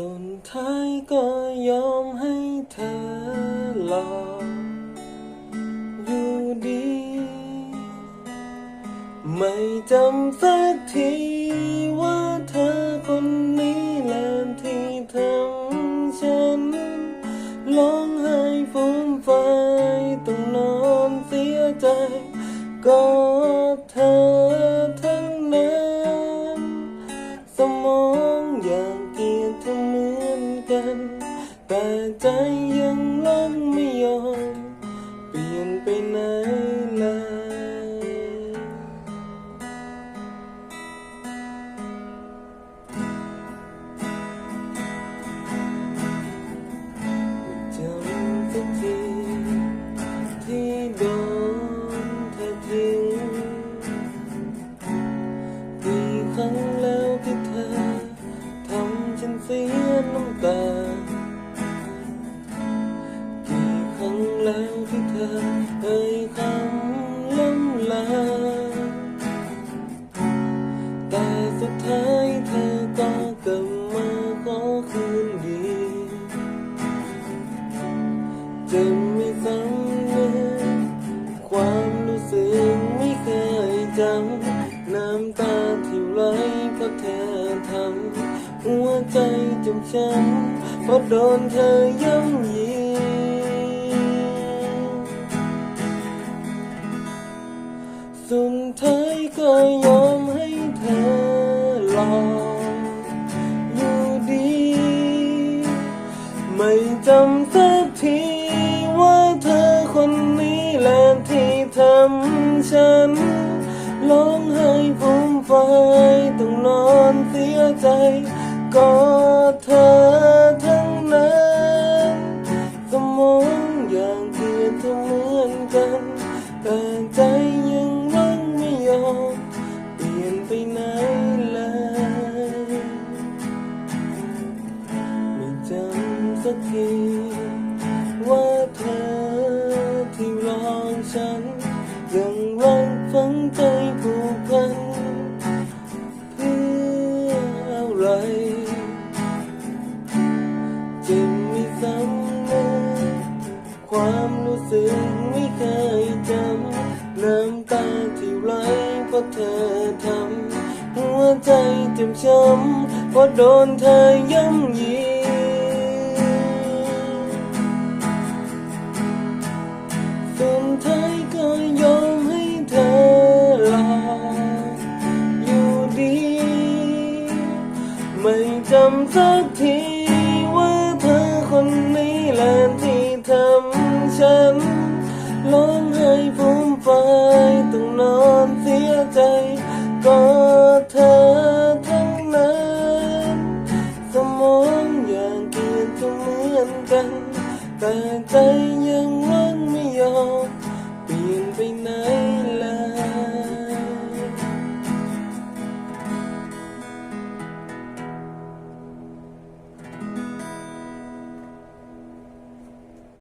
สุดท้ายก็ยอมให้เธอหลอกอยู่ดี ไม่จำสักทีว่า ยน้ำตา กี่ครั้งแล้วที่เธอเอ่ย จำช้ำเพราะโดนเธอย่ำยีสุดท้ายก็ยอมให้เธอลองอยู่ดี ไม่จำสักทีว่าเธอคนนี้แหละที่ทำฉันร้องไห้ฟูมไฟต้องนอนเสียใจ ก็เธอทั้งนั้นสมองอย่างเกลียดเธอเหมือนกันแต่ใจยังรังไม่ยอมเปลี่ยนไปไหนเลยไม่จำสักทีว่าเธอที่รองฉัน ยังรักฝังใจผูกพันเความรู้สึกไม่เคยจำน้ำตาที่ไหลเพราะเธอทำหัวใจเจ็บช้ำเพราะโดนเธอย่ำยีสุดท้ายก็ยอมให้เธอหลอกอยู่ดี ไม่จำสักที